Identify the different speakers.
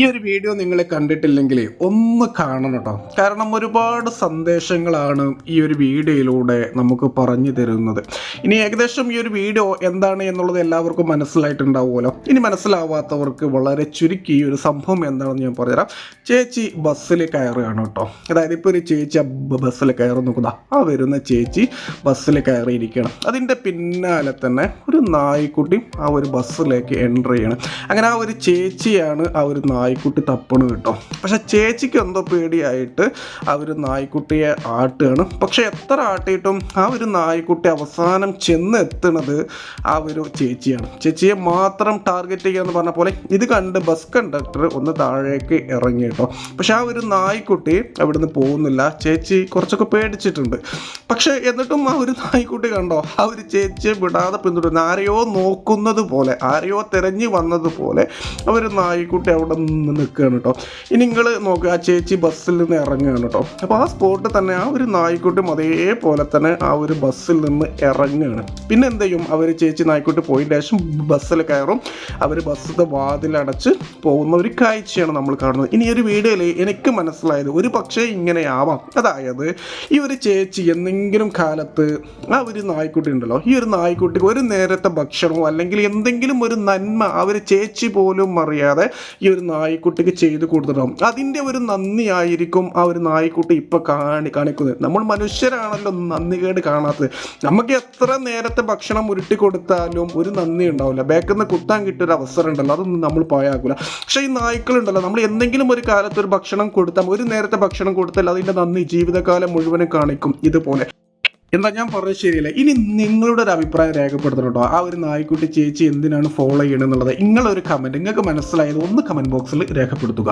Speaker 1: ഈ ഒരു വീഡിയോ നിങ്ങൾ കണ്ടിട്ടില്ലെങ്കിൽ ഒന്ന് കാണണം കേട്ടോ. കാരണം ഒരുപാട് സന്ദേശങ്ങളാണ് ഈ ഒരു വീഡിയോയിലൂടെ നമുക്ക് പറഞ്ഞു തരുന്നത്. ഇനി ഏകദേശം ഈ ഒരു വീഡിയോ എന്താണ് എന്നുള്ളത് എല്ലാവർക്കും മനസ്സിലായിട്ടുണ്ടാവുമല്ലോ. ഇനി മനസ്സിലാവാത്തവർക്ക് വളരെ ചുരുക്കി ഈ ഒരു സംഭവം എന്താണെന്ന് ഞാൻ പറഞ്ഞുതരാം. ചേച്ചി ബസ്സിൽ കയറുകയാണ് കേട്ടോ. അതായത് ഇപ്പോൾ ഒരു ചേച്ചി ബസ്സിൽ കയറി നോക്കുന്ന. ആ വരുന്ന ചേച്ചി ബസ്സിൽ കയറിയിരിക്കണം അതിന്റെ പിന്നാലെ തന്നെ ഒരു നായ്ക്കുട്ടി ആ ഒരു ബസ്സിലേക്ക് എന്റർ ചെയ്യണം. അങ്ങനെ ആ ഒരു ചേച്ചിയാണ് ആ ഒരു നായ്ക്കുട്ടി തപ്പണ് കേട്ടോ. പക്ഷെ ചേച്ചിക്ക് എന്തോ പേടിയായിട്ട് ആ ഒരു നായ്ക്കുട്ടിയെ ആട്ടുകയാണ്. പക്ഷെ എത്ര ആട്ടിയിട്ടും ആ ഒരു നായ്ക്കുട്ടി അവസാനം ചെന്നെത്തുന്നത് ആ ഒരു ചേച്ചിയാണ്. ചേച്ചിയെ മാത്രം ടാർഗറ്റ് ചെയ്യുക എന്ന് പറഞ്ഞ പോലെ ഇത് കണ്ട് ബസ് കണ്ടക്ടർ ഒന്ന് താഴേക്ക് ഇറങ്ങി കേട്ടോ. പക്ഷെ ആ ഒരു നായ്ക്കുട്ടി അവിടുന്ന് പോകുന്നില്ല. ചേച്ചി കുറച്ചൊക്കെ പേടിച്ചിട്ടുണ്ട്. പക്ഷെ എന്നിട്ടും ആ ഒരു നായ്ക്കുട്ടി കണ്ടോ? ആ ഒരു ചേച്ചിയെ വിടാതെ പിന്തുടരുന്നു ആരെയോ നോക്കുന്നത് പോലെ ആരെയോ തിരഞ്ഞു വന്നതുപോലെ ഒരു നായ്ക്കുട്ടി അവിടെ നിന്ന് നിൽക്കുകയാണ് കേട്ടോ. ഇനി നിങ്ങൾ നോക്കുക ആ ചേച്ചി ബസ്സിൽ നിന്ന് ഇറങ്ങുകയാണ് കേട്ടോ. അപ്പോൾ ആ സ്പോട്ടിൽ തന്നെ ആ ഒരു നായ്ക്കുട്ടും അതേപോലെ തന്നെ ആ ഒരു ബസ്സിൽ നിന്ന് ഇറങ്ങുകയാണ്. പിന്നെ എന്ത് ചെയ്യും? അവർ ചേച്ചി നായ്ക്കുട്ടി പോയിന്റെ ശേഷം ബസ്സിൽ കയറും. അവർ ബസ്സിന്റെ വാതിലടച്ച് പോകുന്ന ഒരു കാഴ്ചയാണ് നമ്മൾ കാണുന്നത്. ഇനി ഒരു വീഡിയോയിൽ എനിക്ക് മനസ്സിലായത് ഒരു പക്ഷേ ഇങ്ങനെയാവാം. അതായത് ഈ ഒരു ചേച്ചി എന്തെങ്കിലും കാലത്ത് ആ ഒരു നായ്ക്കുട്ടി ഉണ്ടല്ലോ ഈ ഒരു നായ്ക്കുട്ടിക്ക് ഒരു നേരത്തെ ഭക്ഷണമോ അല്ലെങ്കിൽ എന്തെങ്കിലും ഒരു നന്മ ആ ഒരു ചേച്ചി പോലും അറിയാതെ ഈ ഒരു നായ്ക്കുട്ടിക്ക് ചെയ്തു കൊടുത്തിട്ടുണ്ടാവും. അതിന്റെ ഒരു നന്ദി ആയിരിക്കും ആ ഒരു നായ്ക്കുട്ടി ഇപ്പോൾ കാണി കാണിക്കുന്നത്. നമ്മൾ മനുഷ്യരാണല്ലോ നന്ദികേട് കാണാത്തത്. നമുക്ക് എത്ര നേരത്തെ ഭക്ഷണം ഉരുട്ടി കൊടുത്താലും ഒരു നന്ദി ഉണ്ടാവില്ല. ബാക്കിൽ നിന്ന് കുത്താൻ കിട്ടിയൊരു അവസരം ഉണ്ടല്ലോ. അതൊന്നും നമ്മൾ പോയാക്കൂല പക്ഷേ ഈ നായ്ക്കളുണ്ടല്ലോ നമ്മൾ എന്തെങ്കിലും ഒരു കാലത്ത് ഒരു ഭക്ഷണം കൊടുത്താൽ ഒരു നേരത്തെ ഭക്ഷണം കൊടുത്താൽ അതിന്റെ നന്ദി ജീവിതകാലം മുഴുവനും കാണിക്കും. ഇതുപോലെ. എന്താ ഞാൻ പറഞ്ഞത് ശരിയല്ല? ഇനി നിങ്ങളുടെ ഒരു അഭിപ്രായം രേഖപ്പെടുത്തണം കേട്ടോ ആ ഒരു നായ്ക്കുട്ടി ചേച്ചി എന്തിനാണ് ഫോളോ ചെയ്യണമെന്നുള്ളത് നിങ്ങളൊരു കമന്റ് നിങ്ങൾക്ക് മനസ്സിലായത് ഒന്ന് കമന്റ് ബോക്സിൽ രേഖപ്പെടുത്തുക.